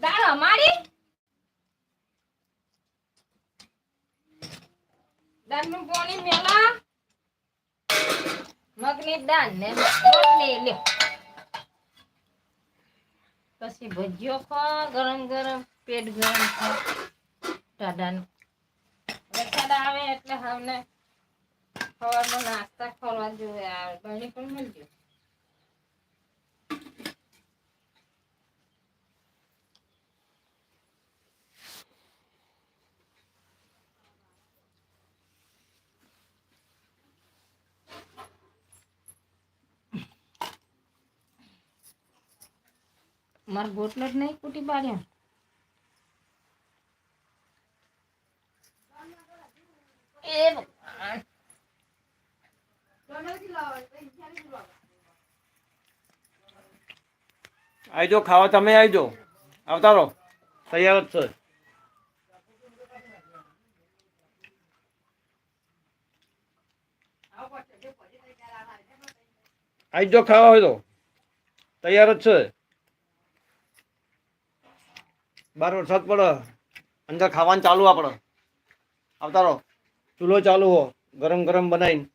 દાળ અમારી? દાળનું મેલા? મગની દાળ ને પછી ભજીયો ખા, ગરમ ગરમ, પેટ ગરમ ખા. ટાઢાનું વરસાદ આવે એટલે હમને સવારમાં નાસ્તા કરવા જોઈએ. આ બની પણ મળજો મારો ગોટલો જ નહીં કૂટી પાડ્યો એ ભગવાન આવજો, ખાવા તમે આવજો. આવતા રહો તૈયાર જ છે. આવજો, ખાવા હોય તો. તૈયાર જ છે. બાર વરસાદ પડે. અંદર ખાવાનું ચાલુ આપણે આવતા રહો ચૂલો ચાલુ હો. ગરમ ગરમ બનાવીને.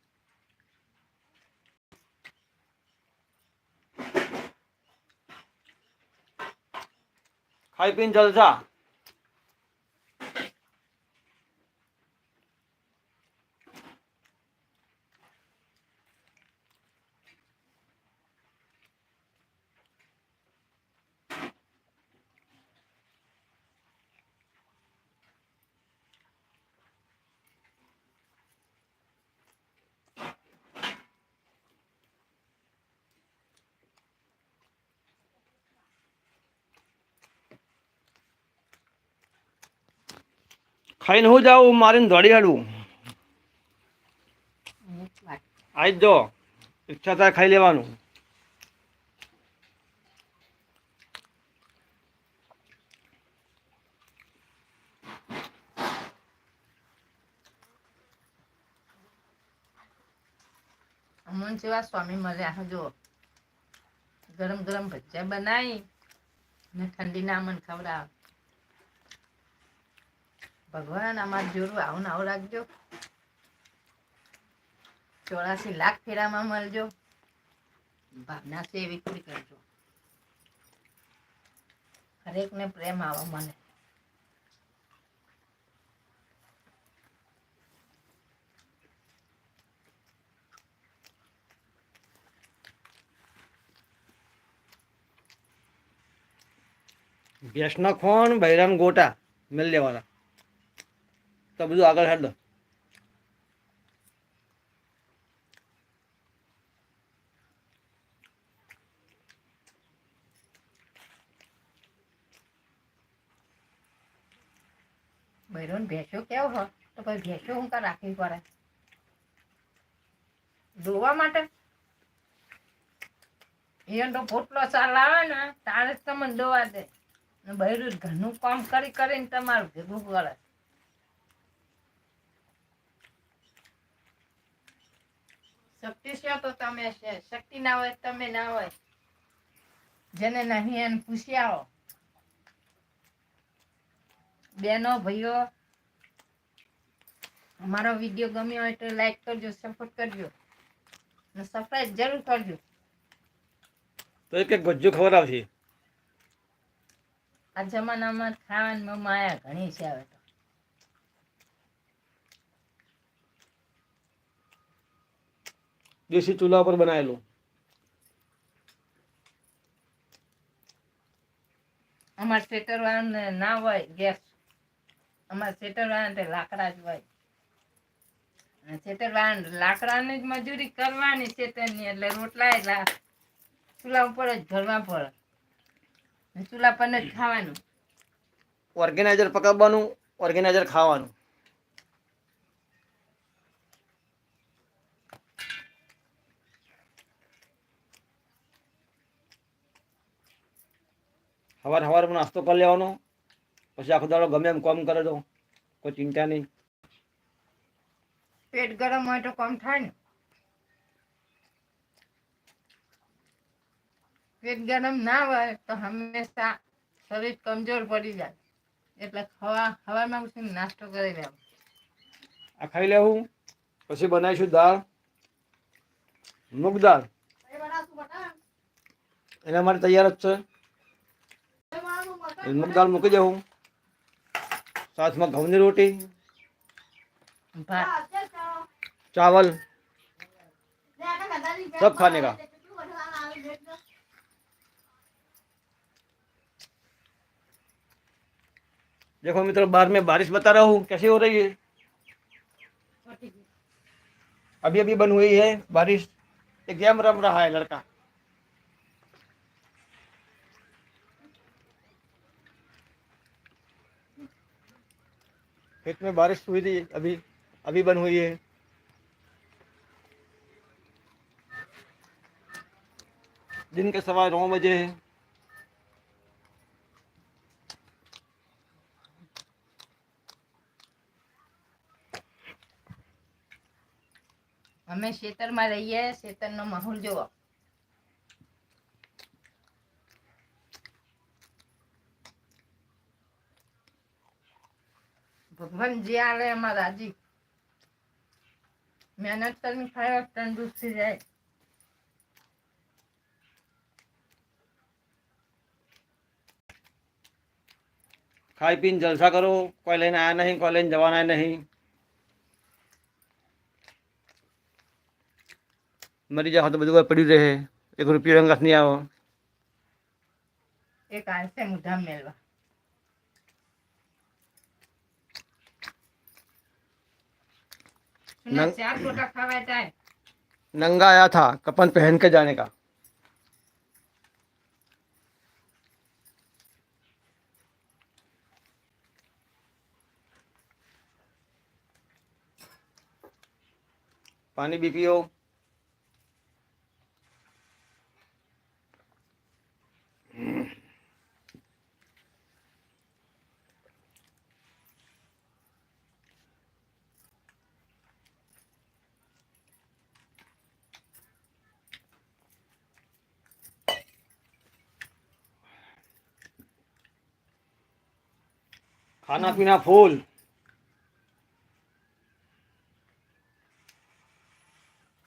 ખાઈ પીને જલસા. ખાઈને હું જાઉં, મારીને દોડી હાડું આજ જો, ઈચ્છા થાય ખાઈ લેવાનું. અમન જેવા સ્વામી મળ્યા જો ગરમ ગરમ ભજીયા બનાવી ને ઠંડીના અમન ખવડાવ. ભગવાન અમારું જોરું આવું આવું રાખજો. ચોરાસી લાખ ફેરામાં મળજો. ભાવના છે એવી પૂરી કરજો. હરેકને પ્રેમ આવો મને. ભેંસના ખોણ બૈરામ ગોટા. મેલ લેવાના તો બધું આગળ હેડ. દો ભેંસો કેવો હોય તો પછી ભેંસો હું કા રાખવી પડે? ધોવા માટે? એને પોટલો સાર આવે ને, તારે જ તમને દોવા દે. બૈરું ઘરનું કામ કરી કરીને તમારું ભેગું કરે. શક્તિ છો તો તમે છે. શક્તિ ના હોય તમે ના હોય. જેને નહીં એને પૂછી આવો. બેનો ભાઈઓ મારો વીડિયો ગમ્યો હોય તો લાઈક કરજો સપોર્ટ કરજો. અને સબસ્ક્રાઇબ જરૂર કરજો. તો એક એક ગજ્જો ખબર આવશે. આ જમાનામાં ખાવાની માયા ઘણી છે હવે તો. દેશી ચૂલા પર બનાવેલું અમાર સેટર વાળાને ના હોય ગેસ. અમાર સેટર વાળાને લાકડા જ હોય. અને સેટર વાળાને લાકડાની જ મજૂરી કરવાની સેટરની એટલે રોટલા ચૂલા ઉપર જ ભરવા પડે. ચૂલા પર જ ખાવાનું. ઓર્ગેનાઇઝર પકડવાનું ઓર્ગેનાઇઝર ખાવાનું. સવાર સવારમાં નાસ્તો કરી લેવાનો. પછી આખો દાડો ગમે એમ કોમ કરે તો. કોઈ ચિંતા નહીં. પેટ ગરમ હોય તો કોમ થાય ને. પેટ ગરમ ના હોય તો હંમેશા શરીર કમજોર પડી જાય. એટલે ખવા ખવામાં પછી નાસ્તો કરી લેવો આ ખાઈ લેવું પછી બનાવીશું દાળ. મૂગ દાળ. એના માટે તૈયાર જ છે. મૂગ દાળ મૂકી દેવું સાથમાં ઘઉંની રોટી ભાત चावल सब खाने का देखो मित्रों बाहर में बारिश बता रहा हूँ कैसी हो रही है अभी अभी बन हुई है बारिश एक गेम रम रहा है लड़का खेत में बारिश हुई थी अभी अभी बन हुई है दिन के सवा नौ बजे है અમે ખેતરમાં રહીએ ખેતરનો માહોલ જોવો ભગવાન જે આવે એમાં રાજી. મહેનત કરીને ખાય તંદુરસ્તી જાય. ખાઈ પીને જલસા કરો કોઈ લઈને આયા નહીં કોઈ લઈને જવાના નહીં. મરી જાવ તો બધું કોઈ પડ્યું રહે. એક રૂપિયો રંગાસ નહીં આવો. એક આવશે મુધામ મેળવા. नंग... नंगा आया था कपन पहन के जाने का पानी भी पियो Mm-hmm. खाना पीना फूल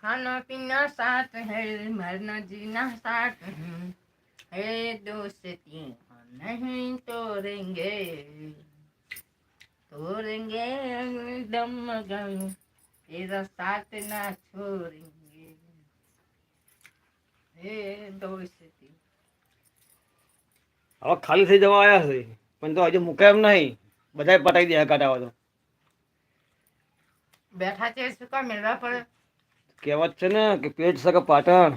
खाना पीना साथ है मरना जीना साथ है है दोस्ती नहीं तोड़ेंगे तोड़ेंगे दम गम तेरा साथ ना छोड़ेंगे हे दोस्ती હવે ખાલી થઈ જવા આવ્યા છે પણ તો હજુ મૂકે એમ નહીં બધાય પટાઈ દે કાઢાવા તો. બેઠા છે શું કામ મેળવા પડે? કહેવત છે ને કે પેટ સકે પાટણ.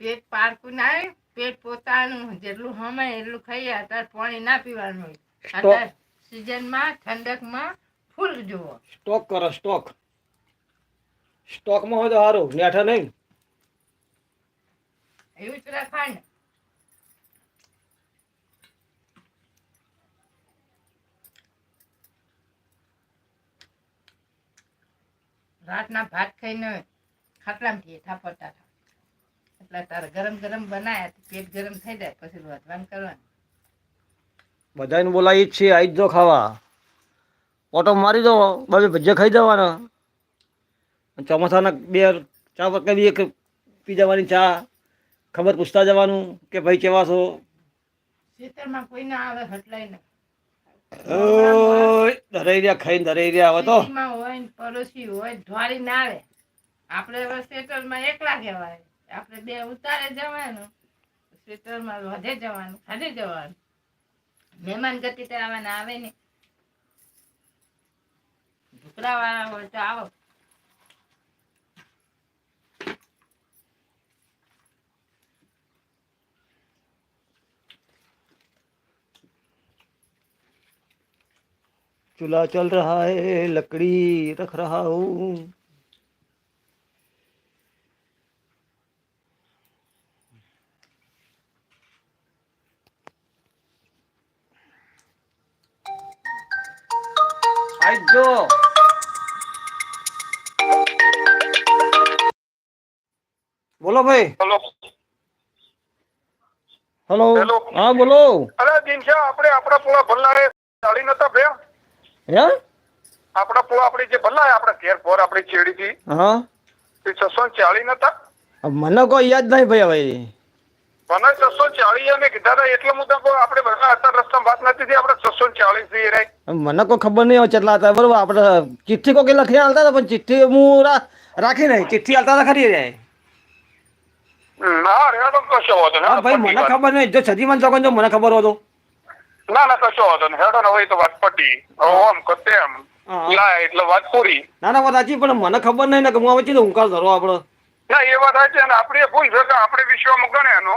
પેટ પારકું ના પેટ પોતાનું જેટલું હમાય એટલું ખાઈએ અત્યારે પાણી ના પીવાનું અત્યારે સિઝનમાં ઠંડકમાં ફૂલ જુઓ. સ્ટોક કરો સ્ટોક. સ્ટોકમાં હોય તો સારું નેઠા નહીં. એવું જ રખાય રાતના ભાત ખાઈને ખાટલામાં ઠેઠા પડતા હતા. એટલે તારે ગરમ ગરમ બનાયા પેટ ગરમ થઈ જાય પછી વધવાનું કરવાનું. બધાને બોલાવી છીએ આવી જ ખાવા. ઓટો મારી દો બધે ભજીયા ખાઈ જવાના. ચોમાસાના બે ચા પકડી એક પી જવાની ચા. ખબર પૂછતા જવાનું કે ભાઈ કેવા છો? ખેતરમાં કોઈ ના આવે હટલાય ને રહ્યા ખાઈને દરેરિયા આવે તો. પડોશી હોય ધોળી ના આવે આપણે હવે ખેતરમાં એકલા કહેવાય આપણે બે ઉતારે જવાનું ખેતરમાં વધે જવાનું, ખાધે જવાનું. મહેમાન ગતિ આવવાના આવે ને. ઢોકળા વાળા હોય તો આવો. चूल्हा चल रहा है लकड़ी रख रहा हूँ આઈ જો બોલો ભાઈ હેલો હેલો હેલો. હા બોલો અરે દિનશા આપણે આપણા પોળા ભલ્લારે ચાલી નતા ભયા હે? આપણા પો આપણે જે ભલ્લા આપણા ઘેર પોર આપણી છેડી થી હા. એ છસો ચાલી નતા મને કોઈ યાદ નહીં ભાઈ હવે મને છસો ચાળી અમે કીધા હતા એટલે મુદ્દા પર આપણે બધા હતા રસ્તા વાત નથી થઈ આપણે છસો ચાલીસ થઈ રહી. મને કોઈ ખબર નહીં હોય કેટલા હતા બરોબર આપણે ચિઠ્ઠી કોઈ લખી હાલતા હતા પણ ચિઠ્ઠી હું રાખી નહીં ચિઠ્ઠી હાલતા હતા ખરી રે ના રેડો કશો વાંધો હા ભાઈ મને ખબર નહીં જો સજીવન ચોકન જો મને ખબર હોતો ના ના કશો વાંધો નહીં. હેડો ને હોય તો વાત પટી ઓમ કે તેમ એટલે વાત પૂરી. ના ના વાત સાચી પણ મને ખબર નહીં ને કે હું હવે ચીધું હુંકાર ધરો આપણો ના એ વાત સાચી અને આપણે ભૂલ છે કે આપણે વિશ્વમાં ગણે એનો.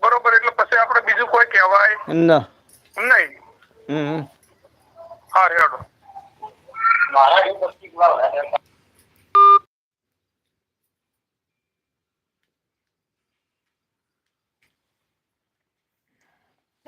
બરોબર એટલે પછી આપણે બીજું કોઈ કહેવાય ના. નહીં. હા હેડો. રેડો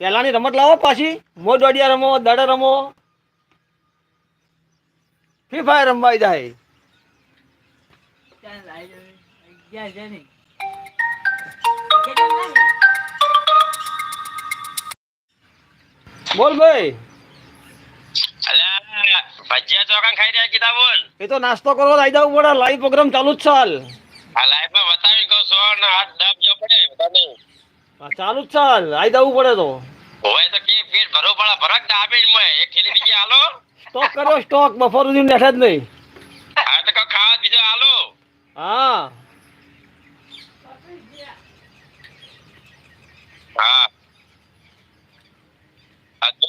પેલાની રમત લાવો પાછી. મો દોડિયા રમો દડે રમો. ફ્રી ફાયર રમવાઈ જાય. ચાલ આવી ગયા છે? ને બોલ ભાઈ. અલ્યા ભજીયા ચોકન ખાઈ રહ્યા કીધા બોલ. એ તો નાસ્તો કરો આવી જવું પડે લાઈવ પ્રોગ્રામ ચાલુ જ ચાલ. આ લાઈવમાં બતાવી કહું છો ને હાથ ડબ જો પડે બધા નહીં ચાલુ જ ચાલ. આઈ જવું પડે તો. હોય તો કે પેટ ભરો પણ ભરક ડાબે જ મય. એક થેલી બીજી હાલો સ્ટોક કરો સ્ટોક. બફર સુધી બેઠા જ નહીં. હા તો ખાવા બીજો હાલો હા આ જો.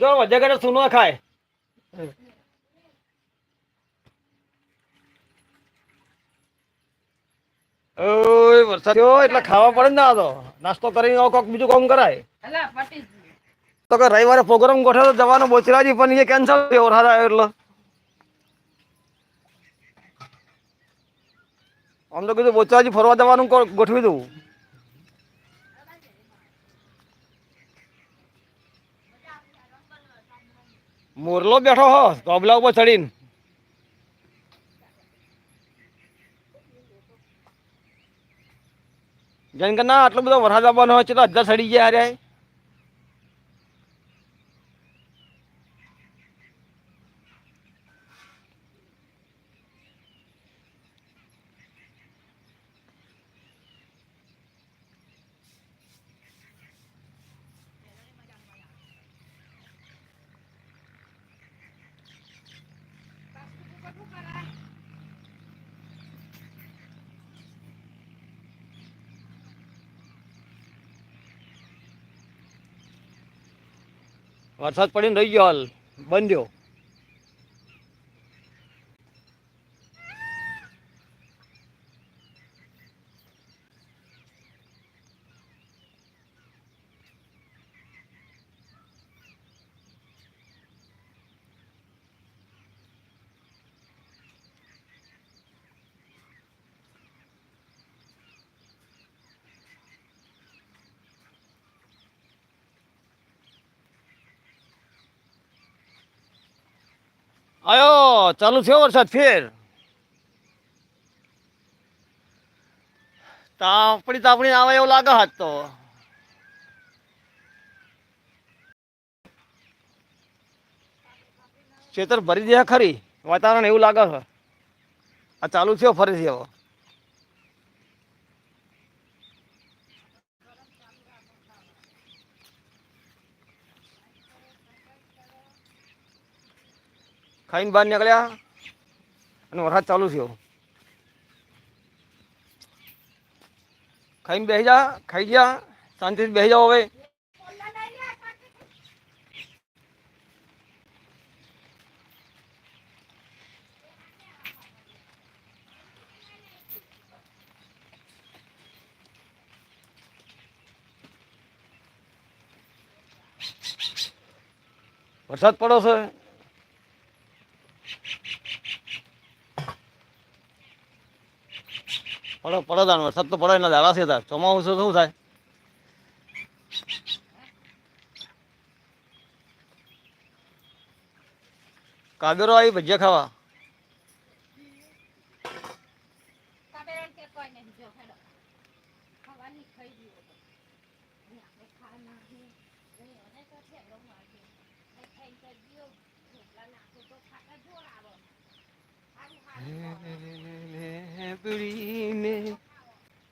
જો વધે ઘરે સુનો ખાય. ઓય વરસાદ. થયો એટલે ખાવા પડે ને તો નાસ્તો કરીને કોક બીજું કામ કરાય. તો કે રવિવારે પ્રોગ્રામ ગોઠવ્યો જવાનો બોચરાજી પણ એ કેન્સલ થયો વરસાદ આવ્યો એટલે. આમ તો કીધું બોચરાજી ફરવા જવાનું ગોઠવી દઉં. મોરલો બેઠો હો, ગોબલા ઉપર ચડીને. જેમ કે ના, આટલો બધો વરસાદ આવવાનો હોય છે તો અડધા સડી ગયા હારે વરસાદ પડીને રહી ગયો હાલ. બંધ્યો આયો, ચાલુ થયો વરસાદ ફેર. તાપણી તાપણી આવે એવું લાગે હાથ તો. ખેતર ભરી દે ખરી, વાતાવરણ એવું લાગે છે. આ ચાલુ થયો ફરીથી હવે. ખાઈને બહાર નીકળ્યા અને વરસાદ ચાલુ થયો. ખાઈને બેસી જા, ખાઈ ગયા, શાંતિથી બેસી જાઓ હવે. વરસાદ પડો છે. પડો પડો તાન વરસાદ તો પડે, એના દાડા છે તાર. ચોમાસું શું થાય? કાગરો આવી ભજીયા ખાવા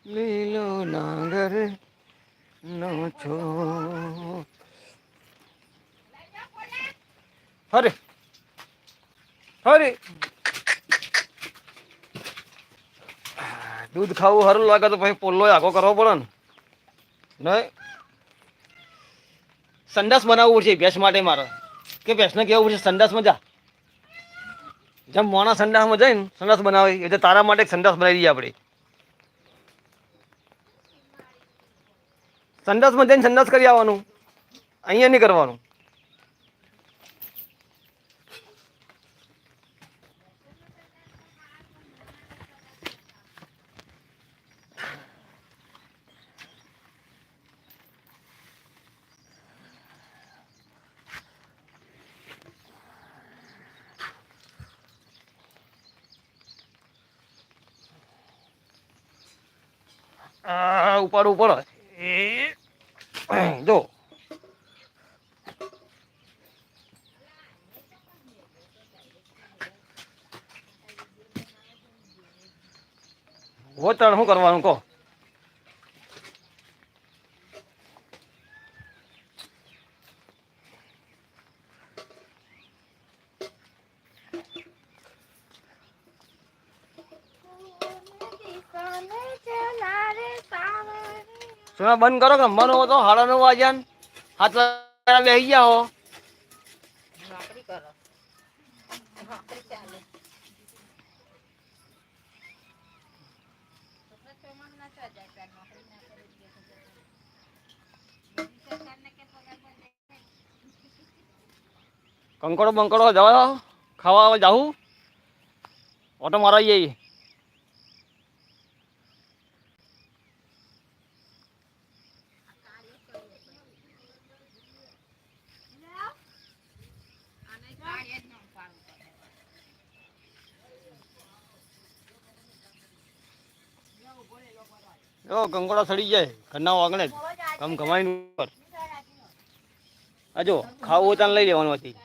લીલો નાગર નો છો હરે હરે દૂધ ખાવું સારું લાગે તો પછી પોલ્લો આગો કરવો પડે ને. નહીં? સંડાસ બનાવવું પડશે ભેંસ માટે મારે. કે ભેંસને કેવું પડશે? સંડાસમાં જા. જેમ મોણા સંડાસમાં જાય ને, સંડાસ બનાવે. એટલે તારા માટે સંડાસ બનાવી દઈએ આપણે. સંડાસમાં જઈને સંડાસ કરી આવવાનું. અહીંયા નહીં કરવાનું. આ ઉપાડવું પડે. જો. વોતણ શું કરવાનું કહો? સોના બંધ કરો કે મન હતો સાડા નવ વાગ્યા હાથ વાગ્યા બેસી ગયા હો. કંકડો બંકડો જવા ખાવા જાઉં. ઓટો મારા જઈએ જો કંકોડો સડી જાય ઘરના વાગણે કમ કમાઈને ઉપર. આ જો, ખાવું હોય લઈ લેવાનું હતી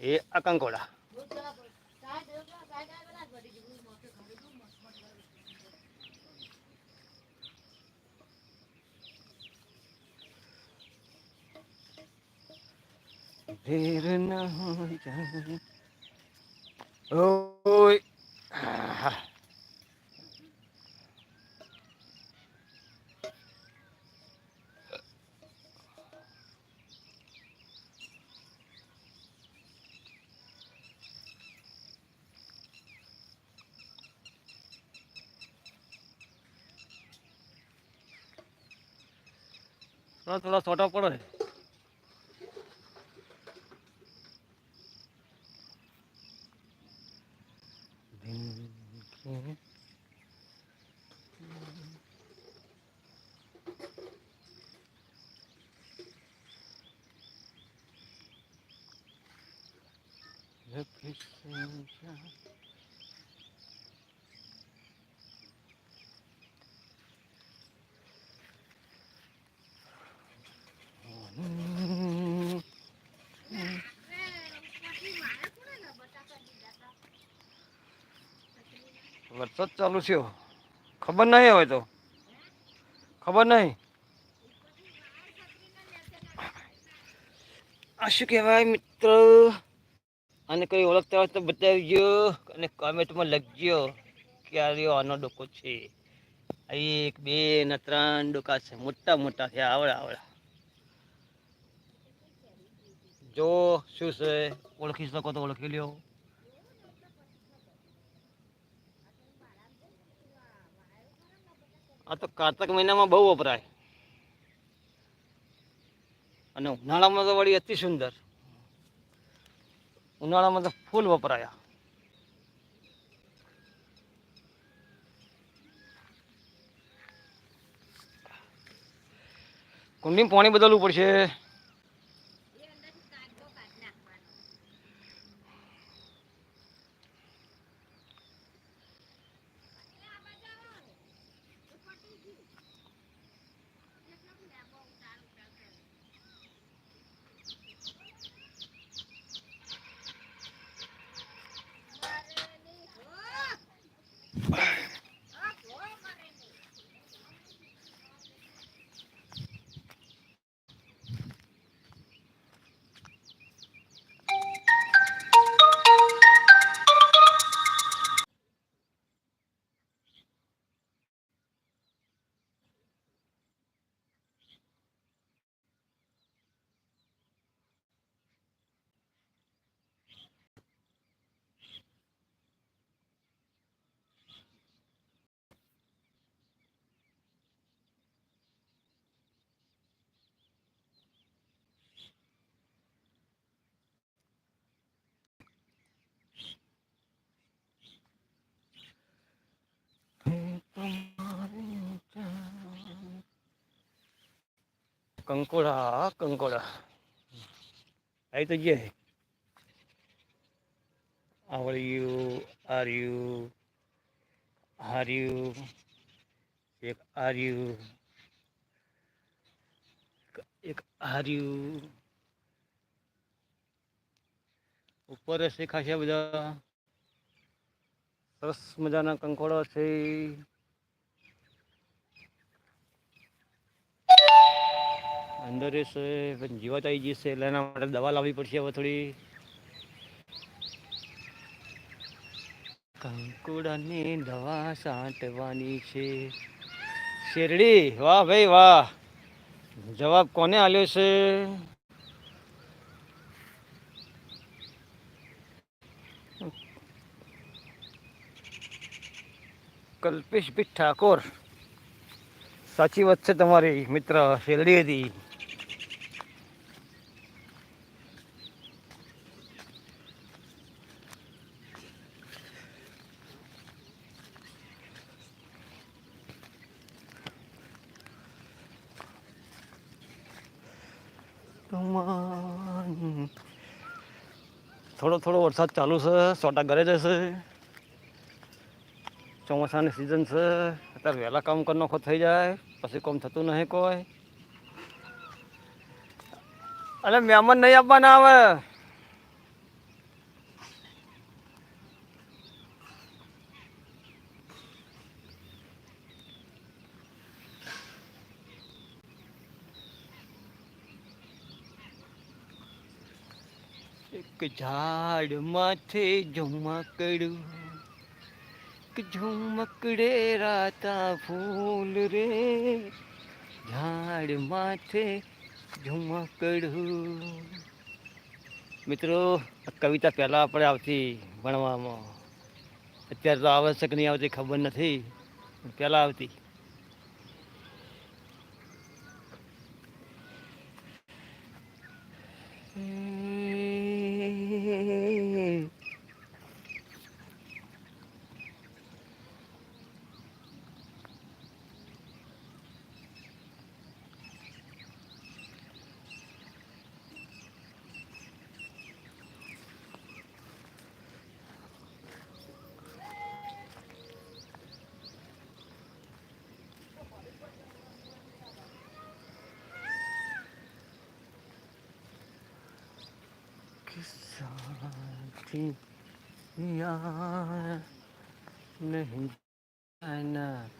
એ આ કંકોડા. ઓય. થોડા થોડા છોટા પડે. વરસાદ ચાલુ થયો. ખબર નહીં હવે તો. ખબર નહીં. આ શું કહેવાય મિત્ર? અને કોઈ ઓળખતા હોય તો બતાવજો અને કોમેન્ટમાં લખજો કે આ આનો ડોકો છે. એક, બે ને ત્રણ ડોકા છે. મોટા મોટા છે. આવડા આવડા. જો શું છે? ઓળખી શકો તો ઓળખી લ્યો. આ તો કારતક મહિનામાં બહુ વપરાય. અને ઉનાળામાં તો વળી અતિ સુંદર. ઉનાળામાં તો ફૂલ વપરાયા. કુંડીમાં પાણી બદલવું પડશે. કંકોડા કંકોડા. આવી તો ગયા આવડ્યું આર્યું યુ એક આર્યું, એક હાર્યું ઉપર છે ખાસા બધા. સરસ મજાના કંકોડા છે અંદર એ છે પણ જીવાત આવી જશે એટલે એના માટે દવા લાવવી પડશે હવે થોડી. કંકુડાની દવા છાંટવાની છે. શેરડી, વાહ ભાઈ, વાહ. જવાબ કોને આલ્યો છે? કલ્પેશભાઈ ઠાકોર. સાચી વાત છે તમારી, મિત્ર, શેરડી હતી તમારી થોડો થોડો વરસાદ ચાલુ છે, સોટા ઘરે જશે ચોમાસાની સિઝન છે, અત્યારે વહેલા કામ કરી નાખો થઈ જાય, પછી કામ થતું નહીં કોઈ. અને મહેમાન નહીં આપવાના આવે એક ઝાડ માથે ઝુમકડું ઝુમકડે રાતા ફૂલ રે. ઝાડ માથે ઝુમકડું. મિત્રો કવિતા પહેલાં આપણે આવતી ભણવામાં. અત્યારે તો આવશ્યક નહીં આવતી, ખબર નથી પહેલાં આવતી. સાથી યા નહીં જાના